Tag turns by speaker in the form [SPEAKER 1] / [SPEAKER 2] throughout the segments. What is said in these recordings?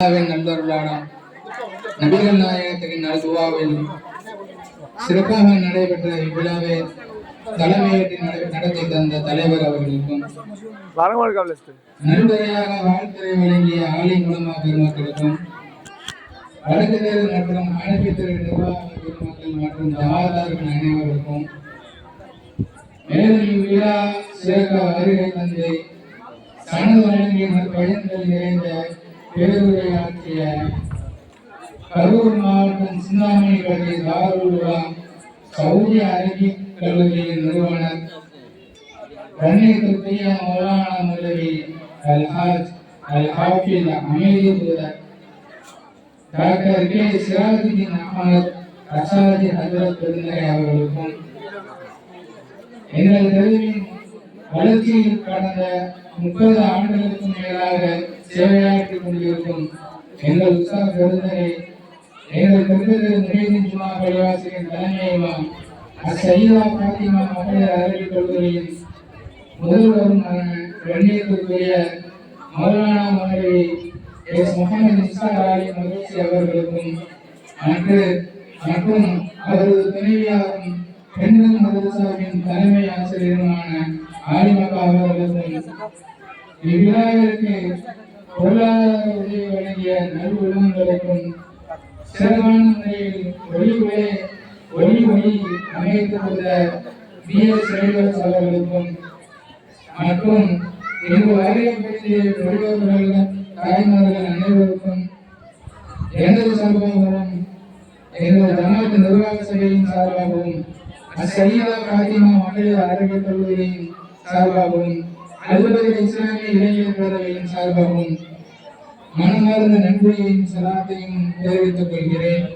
[SPEAKER 1] நண்பர்களான நபிகள் நாயகத்தின் நல்துவாவில் சிறப்பாக நடைபெற்ற இவ்விழாவை தலைமையேற்று நடத்தி தந்த தலைவர் அவர்களுக்கும்
[SPEAKER 2] வரவங்க
[SPEAKER 1] வாழ்த்துறை வழங்கிய ஆலி குலமா பெருமக்களுக்கும் வழக்கறிஞர் மற்றும் அனைத்து நிர்வாக பெருமக்கள் மற்றும் ஜமாதார்கள் அனைவருக்கும் மேலும் இவ்விழா சிறக்க வருகை தந்தை சனது வழங்கிய பயன்கள் நிறைந்த பேருரையாற்றிய கரூர் மாவட்டம் சிந்தாமணி பள்ளி தாருல்லா சவுதி அரேபிய கல்லூரியின் நிறுவனர் கண்ணியத்திற்குரிய மௌலானா மௌலவி அல்ஹாஜ் அல் ஹாஃபில் அமைதி தூதர். Doctor K. சிராஜுதீன் அகமது ரசாதி ஹசரத் பெருந்தகை அவர்களுக்கும் எங்கள் தெருவின் வளர்ச்சியில் கடந்த முப்பது ஆண்டுகளுக்கும் மேலாக சேவையாற்றிக் கொண்டிருக்கும் எங்கள் உற்சாக பெருந்தகை எங்கள் தெரு முறையின் ஜுமா பள்ளிவாசலின் தலைமை இமாம் பாத்திமா மகளிர் அரபிக் கல்லூரியின் முதல்வரும் கண்ணியத்திற்குரிய மௌலானா மனைவி எஸ் முகமது நிசார் அலி மகிழ்ச்சி அவர்களுக்கும் அன்று மற்றும் அவரது துணைவியாரும் பெண்கள் மதரசாவின் தலைமை ஆசிரியருமான ஆலிமக்கா அவர்களுக்கும் இவ்விழாவிற்கு பொருளாதார உதவி வழங்கிய நல்வுள்ளங்களுக்கும் சிறப்பான முறையில் ஒளி ஒளி ஒளி ஒளி அமைத்து கொடுத்த பி எஸ் ரேடியோஸ் அவர்களுக்கும் மற்றும் இங்கு வருகைப்படுத்திய பெரியவர்கள் தாய்மார்கள் அனைவருக்கும் எனது சார்பாகவும் எங்கள் ஜமாத் நிர்வாக சபையின் சார்பாகவும் அசையதா காதிமா மகளிர் ஆரோக்கிய கல்லூரியின் சார்பாகவும் அலுவலக இஸ்லாமிய இளைஞர் பேரவையின் சார்பாகவும் மனமார்ந்த நன்றியையும் சலாத்தையும் தெரிவித்துக் கொள்கிறேன்.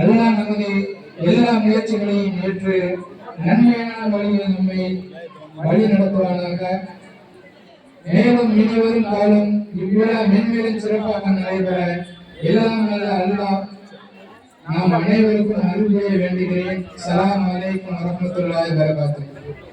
[SPEAKER 1] அல்லாஹ் நமது எல்லா முயற்சிகளையும் ஏற்று நன்மையான வழியில் நம்மை வழி நடத்துவானாக. மேலும் இனிவரும் காலம் இவ்விழா மென்மேலும் சிறப்பாக நடைபெற எல்லாம் வல்ல அல்லாஹ் நாம் அனைவருக்கும் அருள் புரிய வேண்டுகிறேன். சலாம் அலைக்கும் வரமத்துள்ளாய் வரகாத்துஹு